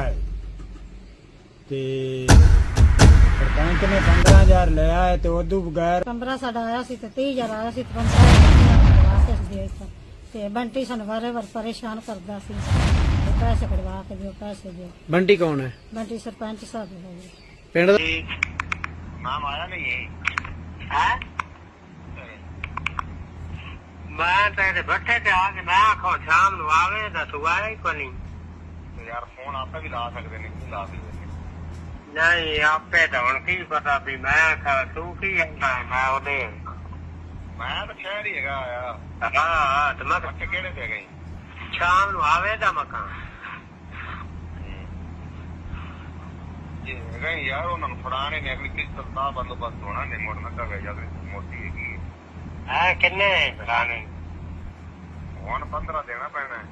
ਹੈ। ਤੇ ਸਰਪੰਚ ਨੇ 15000 ਲਿਆ ਹੈ ਤੇ ਉਦੋਂ ਬਗੈਰ 15 ਸਾਡਾ ਆਇਆ ਸੀ ਤੇ 30000 ਆਇਆ ਸੀ ਤੇ 15 ਵਾਪਸ ਦੇ ਦਿੱਤਾ ਤੇ ਬੰਟੀ ਸਾਨੂੰ ਵਾਰੇ ਵਾਰ ਪਰੇਸ਼ਾਨ ਕਰਦਾ ਸੀ। ਤੇ ਪੈਸੇ ਕਢਵਾ ਕੇ ਦਿਓ ਪੈਸੇ ਦਿਓ। ਬੰਟੀ ਕੌਣ ਹੈ? ਬੰਟੀ ਸਰਪੰਚ ਸਾਹਿਬ ਹੋ ਪਿੰਡ ਦਾ? ਨਾਮ ਆਇਆ ਨਹੀਂ ਹੈ? ਮੈਂ ਤਾਂ ਬੱਠੇ ਤੇ ਆ ਕੇ ਮੈਂ ਆਖੋ ਸ਼ਾਮ ਨੂੰ ਆਵੇ ਹੀ ਕੋਈ ਨਹੀਂ। ਯਾਰ ਫੋਨ ਆਪੇ ਵੀ ਲਾ ਸਕਦੇ ਨੇ ਕੀ ਲਾ ਸਕਦੇ ਨਹੀਂ ਆਪੇ ਤਾਂ ਹੁਣ ਕੀ ਪਤਾ ਵੀ ਮੈਂ ਆਖਾ ਤੂੰ ਕੀ ਆਂਦਾ ਮੈਂ ਉਹਦੇ ਮੈਂ ਤਾਂ ਸ਼ਹਿਰ ਹੀ ਹੈਗਾ ਆ। ਹਾਂ ਹਾਂ ਤੇ ਮੈਂ ਬੱਚੇ ਕਿਹੜੇ ਤੇ ਗਈ ਸ਼ਾਮ ਨੂੰ ਆਵੇ ਤਾਂ ਮਕਾਨ ਜੀ ਹੀ ਯਾਰ ਉਹਨਾਂ ਨੂੰ ਫੜਾਣੇ ਨੇ ਅਗਲੀ ਕਿਸ਼ਤ ਦਾ ਬੰਦੋਬਸਤ ਹੋਣਾ ਨੇ ਮੋੜ ਨਾ ਕਵੇ ਜਦ ਮੋਟੀ ਹੈਗੀ ਹੈ। ਕਿੰਨੇ ਫੜਾਣੇ ਹੁਣ 15 ਦੇਣਾ ਪੈਣਾ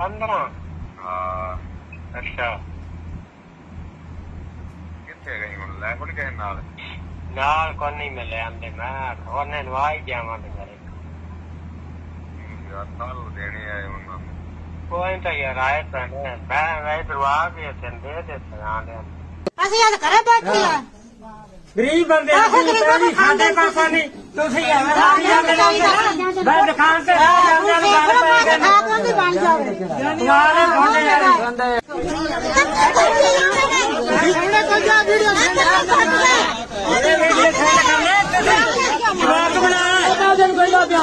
15 ਹਾਂ ਅੱਛਾ ਕਿੱਥੇ ਗਈ ਹੁਣ ਲੈ ਕੋਲ ਗਏ ਨਾਲ ਨਾਲ ਕੋਈ ਨਹੀਂ ਮਿਲਿਆ ਆਂਦੇ ਮੈਂ ਉਹਨੇ ਨੂੰ ਆ ਹੀ ਜਾਵਾਂਗੇ ਮੇਰੇ ਯਾਰ ਨਾਲ ਦੇਣੇ ਆਏ ਉਹਨਾਂ ਨੂੰ ਕੋਈ ਤਾਂ ਯਾਰ ਆਏ ਤਾਂ ਨੇ ਮੈਂ ਮੈਂ ਦਰਵਾ ਕੇ ਚੰਦੇ ਤੇ ਸੁਣਾ ਦੇ ਅਸੀਂ ਅੱਜ ਘਰੇ ਬੈਠੇ ਆ ਗਰੀਬ ਬੰਦੇ ਗਰੀਬਾਂ ਨੂੰ ਖਾਂਦੇ ਪਾਸਾ ਨਹੀਂ ਤੁਸੀਂ ਮੈਂ ਦੁਕਾਨ ਤੇ ਬਣ ਜਾਵੇ। ਤੁਹਾਰੇ ਬੰਦੇ ਸਾਹਮਣੇ ਕੋਈ ਜਾ ਵੀਡੀਓ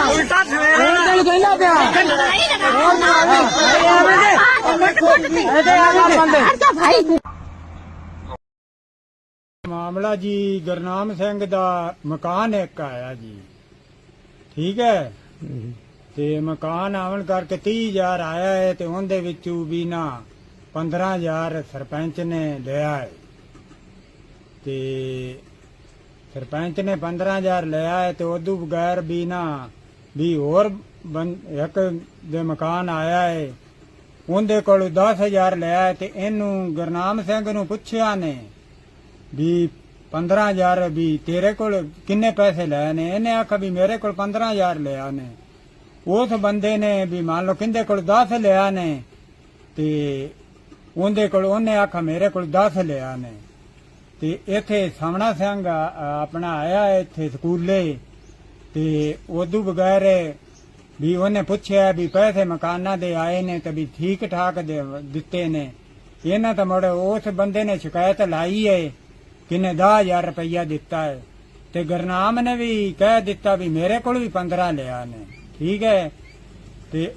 ਉਲਟਾ ਸਵੇਰੇ ਮਾਮਲਾ ਜੀ ਗੁਰਨਾਮ ਸਿੰਘ ਦਾ ਮਕਾਨ ਇੱਕ ਆਇਆ ਜੀ। ਠੀਕ ਹੈ? ਤੇ ਮਕਾਨ ਆਉਣ ਕਰਕੇ 30000 ਆਇਆ ਹੈ ਤੇ ਉਹਦੇ ਵਿੱਚੋਂ ਵੀ ਨਾ 15000 ਸਰਪੰਚ ਨੇ ਲਿਆ ਹੈ। ਤੇ ਸਰਪੰਚ ਨੇ 15000 ਲਿਆ ਹੈ ਤੇ ਉਦੋਂ ਬਗੈਰ ਵੀ ਨਾ ਵੀ ਹੋਰ ਇੱਕ ਦੇ ਮਕਾਨ ਆਇਆ ਹੈ। ਉਹਦੇ ਕੋਲ 10000 ਲਿਆ ਤੇ ਇਹਨੂੰ ਗੁਰਨਾਮ ਸਿੰਘ ਨੂੰ ਪੁੱਛਿਆ ਨੇ ਵੀ 15000 ਵੀ ਤੇਰੇ ਕੋਲ ਕਿੰਨੇ ਪੈਸੇ ਲਏ ਨੇ? ਇਹਨੇ ਆਖਿਆ ਵੀ ਮੇਰੇ ਕੋਲ 15000 ਲਿਆ ਨੇ। ਉਸ ਬੰਦੇ ਨੇ ਵੀ ਮੰਨ ਲਓ ਕਿੰਦੇ ਕੋਲ 10 ਲਿਆ ਨੇ ਤੇ ਉਹਦੇ ਕੋਲ ਉਹਨੇ ਆਖਾ ਮੇਰੇ ਕੋਲ 10 ਲਿਆ ਨੇ। ਤੇ ਇੱਥੇ ਸਾਹਮਣਾ ਸਿੰਘ ਆਪਣਾ ਆਇਆ ਇੱਥੇ ਸਕੂਲੇ ਤੇ ਉਦੋਂ ਬਗੈਰ ਵੀ ਉਹਨੇ ਪੁੱਛਿਆ ਵੀ ਪੈਸੇ ਮਕਾਨਾਂ ਦੇ ਆਏ ਨੇ ਤੇ ਵੀ ਠੀਕ ਠਾਕ ਦੇ ਦਿੱਤੇ ਨੇ। ਇਹਨਾਂ ਤਾਂ ਮੁੜ ਉਸ ਬੰਦੇ ਨੇ ਸ਼ਿਕਾਇਤ ਲਾਈ ਹੈ ਕਿਨੇ 10000 ਰੁਪਇਆ ਦਿੱਤਾ ਹੈ ਤੇ ਗੁਰਨਾਮ ਨੇ ਵੀ ਕਹਿ ਦਿੱਤਾ ਵੀ ਮੇਰੇ ਕੋਲ ਵੀ 15 ਲਿਆ ਨੇ। ਠੀਕ ਹੈ।